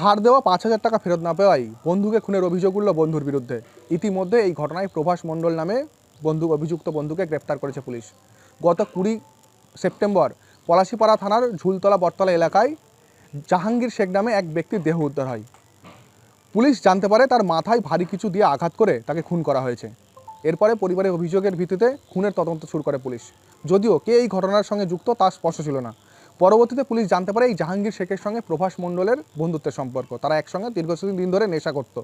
ধার দেওয়া পাঁচ হাজার টাকা ফেরত না পাওয়াই বন্ধুকে খুনের অভিযোগ উঠল বন্ধুর বিরুদ্ধে। ইতিমধ্যে এই ঘটনায় প্রভাস মণ্ডল নামে বন্ধু অভিযুক্ত বন্ধুকে গ্রেপ্তার করেছে পুলিশ। গত কুড়ি সেপ্টেম্বর পলাশিপাড়া থানার ঝুলতলা বটতলা এলাকায় জাহাঙ্গীর শেখ নামে এক ব্যক্তির দেহ উদ্ধার হয়। পুলিশ জানতে পারে তার মাথায় ভারী কিছু দিয়ে আঘাত করে তাকে খুন করা হয়েছে। এরপরে পরিবারের অভিযোগের ভিত্তিতে খুনের তদন্ত শুরু করে পুলিশ। যদিও কে এই ঘটনার সঙ্গে যুক্ত তা স্পষ্ট ছিল না। পরবর্তীতে পুলিশ জানতে পারে এই জাহাঙ্গীর শেখের সঙ্গে প্রভাস মণ্ডলের বন্ধুত্বের সম্পর্ক। তারা একসঙ্গে দীর্ঘদিন দিন ধরে নেশা করত।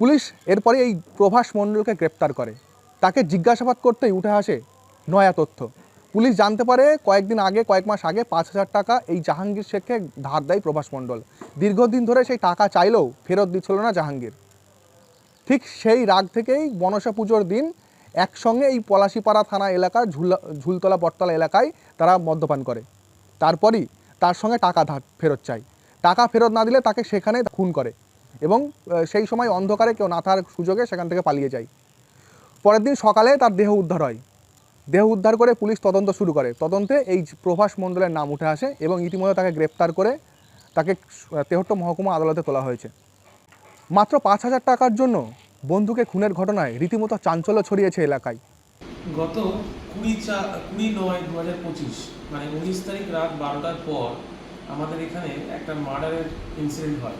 পুলিশ এরপরে এই প্রভাস মণ্ডলকে গ্রেপ্তার করে। তাকে জিজ্ঞাসাবাদ করতেই উঠে আসে নয়া তথ্য। পুলিশ জানতে পারে কয়েকদিন আগে, কয়েক মাস আগে পাঁচ হাজার টাকা এই জাহাঙ্গীর শেখকে ধার দেয় প্রভাস মণ্ডল। দীর্ঘদিন ধরে সেই টাকা চাইলেও ফেরত দিচ্ছিল না জাহাঙ্গীর। ঠিক সেই রাগ থেকেই মনসা পুজোর দিন একসঙ্গে এই পলাশিপাড়া থানা এলাকার ঝুলা ঝুলতলা বটতলা এলাকায় তারা মদ্যপান করে। তারপরই তার সঙ্গে টাকা ধার ফেরত চাই। টাকা ফেরত না দিলে তাকে সেখানে খুন করে এবং সেই সময় অন্ধকারে কেউ না থাকার সুযোগে সেখান থেকে পালিয়ে যায়। পরের দিন সকালে তার দেহ উদ্ধার হয়। দেহ উদ্ধার করে পুলিশ তদন্ত শুরু করে। তদন্তে এই প্রভাস মণ্ডলের নাম উঠে আসে এবং ইতিমধ্যে তাকে গ্রেপ্তার করে তাকে তেহট্ট মহকুমা আদালতে তোলা হয়েছে। মাত্র পাঁচ হাজার টাকার জন্য বন্ধুকে খুনের ঘটনায় রীতিমতো চাঞ্চল্য ছড়িয়েছে এলাকায়। গত কুড়ি চা, কুড়ি নয় দু হাজার পঁচিশ মানে উনিশ তারিখ রাত বারোটার পর আমাদের এখানে একটা মার্ডারের ইনসিডেন্ট হয়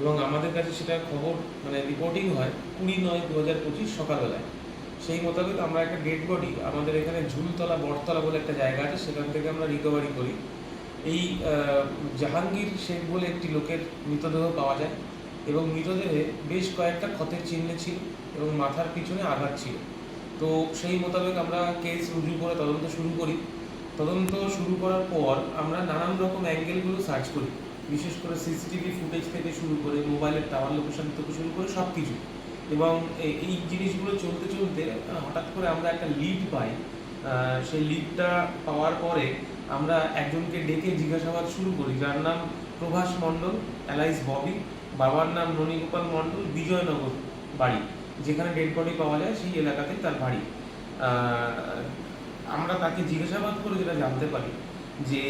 এবং আমাদের কাছে সেটা খবর মানে রিপোর্টিং হয় কুড়ি নয় দু হাজার পঁচিশ সকালবেলায়। সেই মোতাবেক আমরা একটা ডেড বডি আমাদের এখানে ঝুলতলা, বটতলা বলে একটা জায়গা আছে, সেখান থেকে আমরা রিকভারি করি। এই জাহাঙ্গীর শেখ বলে একটি লোকের মৃতদেহ পাওয়া যায় এবং মৃতদেহে বেশ কয়েকটা ক্ষতের চিহ্ন ছিল এবং মাথার পিছনে আঘাত ছিল। তো সেই মোতাবেক আমরা কেস রুজু করে তদন্ত শুরু করি। তদন্ত শুরু করার পর আমরা নানান রকম অ্যাঙ্গেলগুলো সার্চ করি। বিশেষ করে সিসিটিভি ফুটেজ থেকে শুরু করে মোবাইলের টাওয়ার লোকেশন থেকে শুরু করে সব কিছু এবং এই- জিনিসগুলো চলতে চলতে হঠাৎ করে আমরা একটা লিড পাই। সেই লিডটা পাওয়ার পরে আমরা একজনকে ডেকে জিজ্ঞাসাবাদ শুরু করি। যার নাম প্রভাস মণ্ডল অ্যালাইস ববি। বাবার নাম ননীগোপাল মণ্ডল, বিজয়নগর বাড়ি। যেখানে ডেড বডি পাওয়া যায়, সেই এলাকাতেই তার বাড়ি। আমরা তাকে জিজ্ঞাসাবাদ করে যেটা জানতে পারি, যে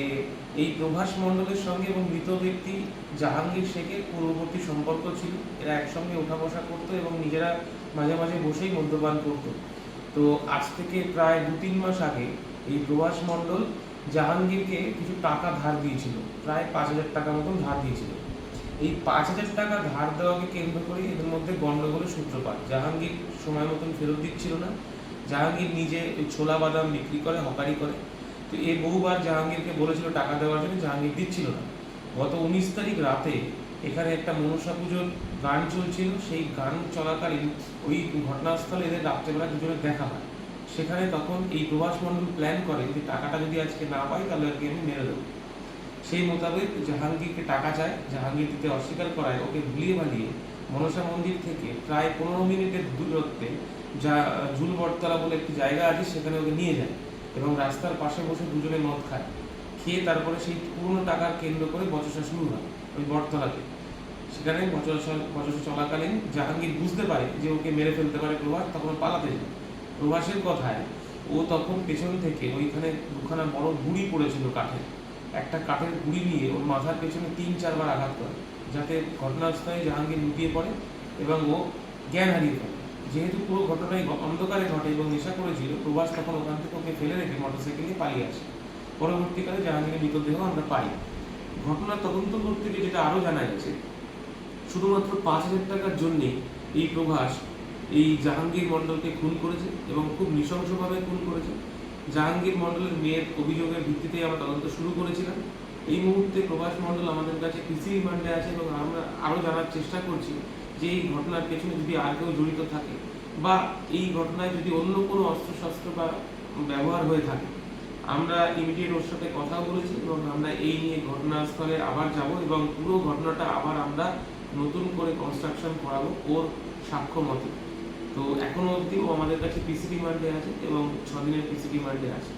এই প্রভাস মণ্ডলের সঙ্গে এবং মৃত ব্যক্তি জাহাঙ্গীর শেখের পূর্ববর্তী সম্পর্ক ছিল। এরা একসঙ্গে ওঠা বসা করতো এবং নিজেরা মাঝে মাঝে বসেই মদ্যপান করতো। তো আজ থেকে প্রায় দু তিন মাস আগে এই প্রভাস মণ্ডল জাহাঙ্গীরকে কিছু টাকা ধার দিয়েছিল, প্রায় পাঁচ হাজার টাকা মতন ধার দিয়েছিল। এই পাঁচ হাজার টাকা ধার দেওয়াকে কেন্দ্র করে এদের মধ্যে গন্ডগোলের সূত্রপাত। জাহাঙ্গীর সময় মতন ফেরত দিচ্ছিল না। জাহাঙ্গীর নিজে ছোলা বাদাম বিক্রি করে, হকারি করে। তো এ বহুবার জাহাঙ্গীরকে বলেছিল টাকা দেওয়ার জন্য, জাহাঙ্গীর দিচ্ছিল না। গত উনিশ তারিখ রাতে এখানে একটা মনসা পুজোর গান চলছিল। সেই গান চলাকালীন ওই ঘটনাস্থলে এদের রাত্রেবেলা দুজনে দেখা হয়। সেখানে তখন এই প্রভাস মণ্ডল প্ল্যান করে যে টাকাটা যদি আজকে না পাই, তাহলে আজকে আমি মেরে দেবো। সেই মোতাবেক জাহাঙ্গীরকে টাকা চায়, জাহাঙ্গীর দিতে অস্বীকার করায়, ওকে ভুলিয়ে ভালিয়ে মনসা মন্দির থেকে প্রায় পনেরো মিনিটের দূরত্বে যা ঝুল বটতলা বলে একটি জায়গা আছে, সেখানে ওকে নিয়ে যায় এবং রাস্তার পাশে বসে দুজনে মদ খায়। খেয়ে তারপরে সেই পুরনো টাকার কেন্দ্র করে বচসা শুরু হয় ওই বটতলাতে। সেখানে বচসা বচসা চলাকালীন জাহাঙ্গীর বুঝতে পারে যে ওকে মেরে ফেলতে পারে প্রভাস তখন পালাতে যায়। প্রভাসের কথায় ও তখন পেছন থেকে ওইখানে দুখানা বড় গুড়ি পড়েছিল কাঠের। একটা কাঠের গুড়ি নিয়ে ওর মাথার পেছনে তিন, চারবার আঘাত করে, যাতে ঘটনাস্থলে জাহাঙ্গীর লুটিয়ে পড়ে এবং ও জ্ঞান হারিয়ে ফেলে। যেহেতু পুরো ঘটনাই গ- অন্ধকারে ঘটে এবং নেশা করেছিল, প্রভাস তখন ওখান থেকে ওকে ফেলে রেখে মোটরসাইকেল নিয়ে পালিয়ে আসে। পরবর্তীকালে জাহাঙ্গীরের মৃতদেহ আমরা পাই। ঘটনার তদন্ত করতে গিয়ে যেটা আরও জানা গেছে, শুধুমাত্র পাঁচ হাজার টাকার জন্যে এই প্রভাস এই জাহাঙ্গীর মণ্ডলকে খুন করেছে এবং খুব নৃশংসভাবে খুন করেছে। জাহাঙ্গীর মণ্ডলের মেয়ের অভিযোগের ভিত্তিতে আমরা তদন্ত শুরু করেছিলাম। এই মুহূর্তে প্রভাস মণ্ডল আমাদের কাছে কৃষি রিমান্ডে আছে এবং আমরা আরও জানার চেষ্টা করছি যে এই ঘটনার পেছনে যদি আর কেউ জড়িত থাকে বা এই ঘটনায় যদি অন্য কোনো অস্ত্রশস্ত্র বা ব্যবহার হয়ে থাকে। আমরা ইমিডিয়েট ওর সাথে কথা বলেছি এবং আমরা এই নিয়ে ঘটনাস্থলে আবার যাব এবং পুরো ঘটনাটা আবার আমরা নতুন করে কনস্ট্রাকশন করাবো ওর সাক্ষ্য মতে। তো এখনও অবধি ও আমাদের কাছে পিসি মার্ডে আছে এবং ছ দিনের পিসি ডিমান্ডে আছে।